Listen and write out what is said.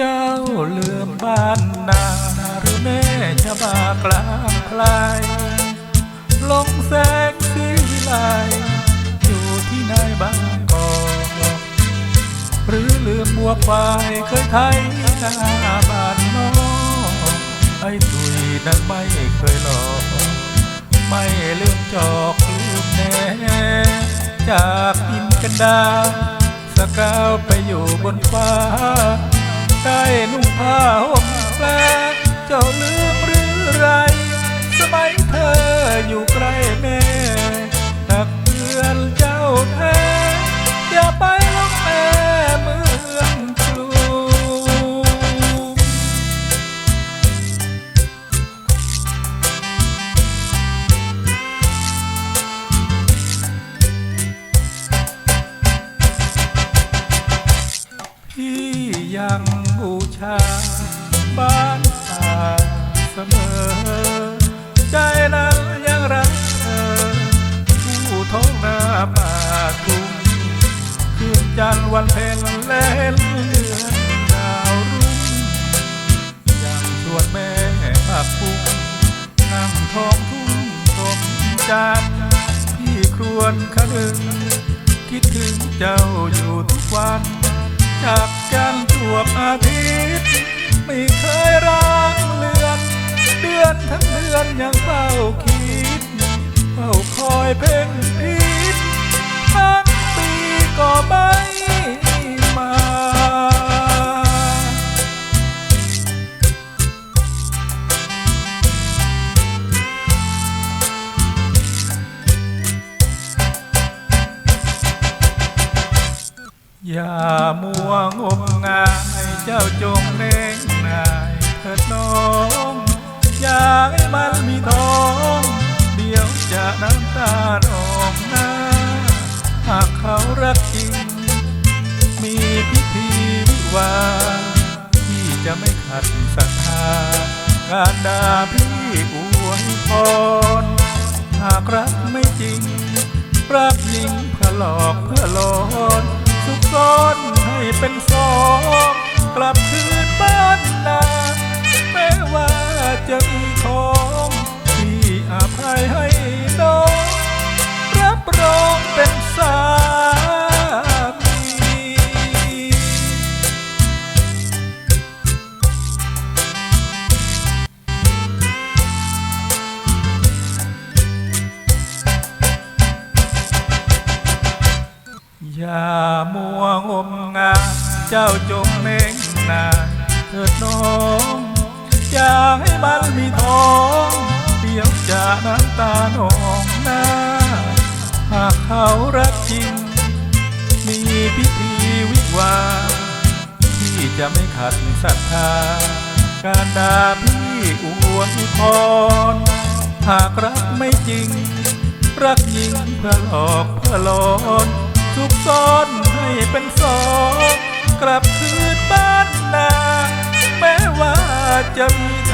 จ้าลืมบ้านนาหรือแม่ชะบากลางคลายลงแสงสีลายอยู่ที่นายบางกอกหรือลืมบัวควายเคยไทยหน้าบ้านนอกไอ้ตุยนั้นไม่เคยหลอกไม่เลือมจอกลืมแน่จากอินกันดาสกาวไปอยู่บนฟ้า ได้นุ่งผ้าห่มแปลเจ้าลืมหรือไร สมัยเธออยู่ใกล้แม่ตักเตือนเจ้าแท้อย่าไปลงแม่เมืองกรุงพี่ยัง ชา บ้านตาเสมอ ใจนั้นยังรักเธอ ผู้ท้องนาป่าทุ่งคืนจันทร์วันเพ็ญเล่นเดือนดาวรุ่งยังชวนแม่ปักปุงนั่งท้องทุ่งชมจันทร์พี่ครวนคะนึง คิดถึงเจ้าอยู่ทุกวัน จากกันจวบอาทิตย์ไม่เคยร้างเลือน เดือนทั้งเดือนยังเฝ้าคิดเฝ้าคอยเพ่งพิษทั้งปีก็ไม่ อย่ามัวงมงายเจ้าจงเน่งนายเถิดน้องอย่าให้มันมีท้อง เดี๋ยวจะน้ำตาหนองหน้า หากเขารักจริง มีพิธีวิวาห์ที่จะไม่ขัดศรัทธาการด่าพี่อวยพร หากรักไม่จริงรักยิงเพื่อหลอกเพื่อหลอก เป็นสองกลับคืนบ้านนาแม้ว่าจะมีของที่อภัยให้น้องรับรองเป็นสามีอย่ามัว จ้าจงเน่งนาเถิดน้องอย่าให้มันมีทองเดี๋ยวจะน้ำตาหนองหน้า หากเขารักจริง มีพิธีวิวาที่จะไม่ขัดศรัทธา การด่าพี่อวยพรหากรักไม่จริง รักยิงเพื่อหลอกเพื่อหลอนทุกซ้อน ก